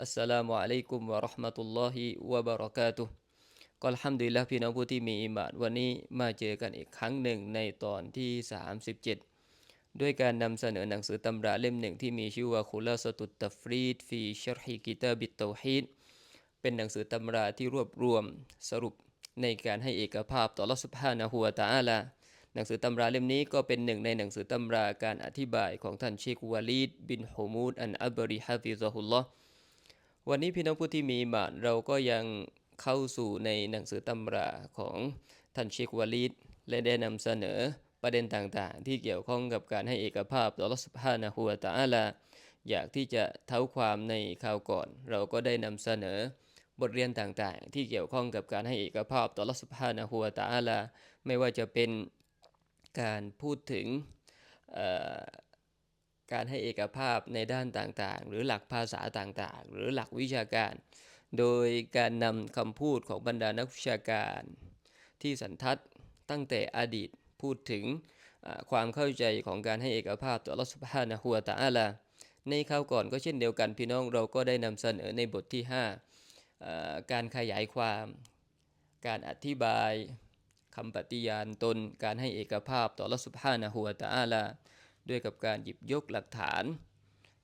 อัสสลามุอะลัยกุมวะเราะห์มะตุลลอฮิวะบะเราะกาตุฮ์ก็อัลฮัมดุลิลละห์พี่น้องผู้ที่มีอิมานวันนี้มาเจอกันอีกครั้งหนึ่งในตอนที่ 37 ด้วยการนำเสนอหนังสือตำราเล่มหนึ่งที่มีชื่อว่าคุลาสตุตตฟรีดฟีชัรฮิกิตาบิตเตฮีดเป็นหนังสือตำราที่รวบรวมสรุปในการให้เอกภาพต่อลอสุภานะฮัวตาอาลาหนังสือตำราเล่มนี้ก็เป็นหนึ่งในหนังสือตำราการอธิบายของท่านเชควาลีดบินฮุมูดอันอับบริฮะฟิซะฮุลลอฮ์ วันนี้พี่น้องผู้ที่มีอิมานเราก็ยังเข้าสู่ในหนังสือตำราของท่านเชควาลีดและได้นำเสนอประเด็นต่างๆ ที่เกี่ยวข้องกับการให้เอกภาพต่อลอสุภานะฮัวตาลาอยากที่จะเท้าความในคราวก่อน เราก็ได้นำเสนอบทเรียนต่างๆ ที่เกี่ยวข้องกับการให้เอกภาพต่อลอสุภานะฮัวตาลาไม่ว่าจะเป็นการพูดถึง การให้เอกภาพในด้านต่างๆ หรือหลักภาษาต่างๆ หรือหลักวิชาการ โดยการนำคำพูดของบรรดานักวิชาการ ที่สันทัดตั้งแต่อดีตพูดถึงความเข้าใจของการให้เอกภาพต่อรัสุภานะฮัวตาอาลาในคราวก่อนก็เช่นเดียวกันพี่น้องเราก็ได้นำเสนอในบทที่5การขยายความ การอธิบายคำปฏิญาณตน การให้เอกภาพต่อรัสุภานะฮัวตาอาลา ด้วยกับการหยิบยกหลักฐาน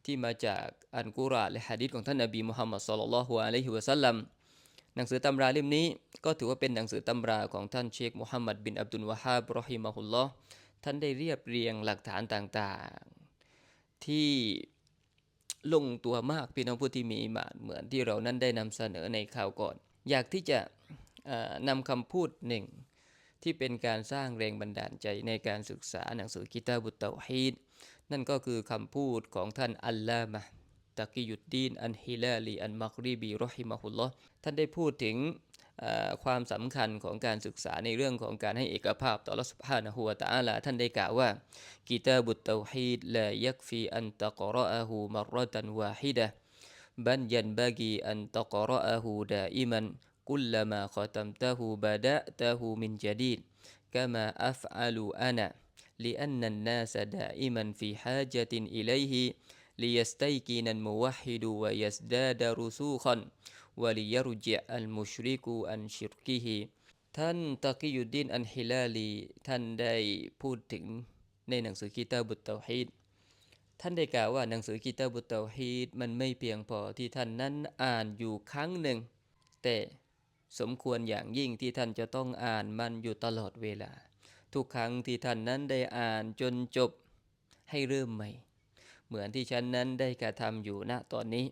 ที่มาจากอันกุรอานและฮะดิษของท่านนบีมุฮัมมัดสุลลัลฮุอะลัยฮิวะสัลลัมหนังสือตำราเล่มนี้ก็ถือว่าเป็นหนังสือตำราของท่านเชคมุฮัมมัดบินอับดุลวะฮาบรอฮิมะฮุลลอฮ์ท่านได้เรียบเรียงหลักฐานต่างๆ ที่ลงตัวมากพี่น้องผู้ที่มีอิมานเหมือนที่เรานั้นได้นำเสนอในข่าวก่อน อยากที่จะนำคำพูดหนึ่ง ที่เป็นการสร้างแรงบันดาลใจในการศึกษาหนังสือกิตาบุตเตาฮีดนั่นก็คือคำพูดของท่านอัลลามะตะกิยุดดีนอันฮิลาลีอันมักรีบีรอฮิมะฮุลลอท่านได้พูดถึงความสำคัญของการศึกษาในเรื่องของการให้เอกภาพต่อรัสภานะฮัวตาอาลาท่านได้กล่าวว่ากิตาบุตเตาฮีดลายักฟีอันตะกรอะฮูมรตันวาฮิดะบันยันบากีอันตะกรอะฮูดาอิมัน كلما ختمته بدأته من جديد كما أفعل أنا لأن الناس دائما في حاجة إليه ليستيقن الموحد ويزداد رسوخا وليرجع المشرك عن شركه ท่านตะกิยุดดินอันฮิลาลีท่านได้พูดถึงในหนังสือกิตาบุตเตาฮีดท่านได้กล่าวว่าหนังสือกิตาบุตเตาฮีดมันไม่เพียงพอที่ท่านนั้นอ่านอยู่ครั้งหนึ่ง แต่ สมควรอย่างยิ่งที่ท่านจะต้องอ่านมันอยู่ตลอดเวลา ทุกครั้งที่ท่านนั้นได้อ่านจนจบให้เริ่มใหม่ เหมือนที่ฉันนั้นได้กระทำอยู่ณตอนนี้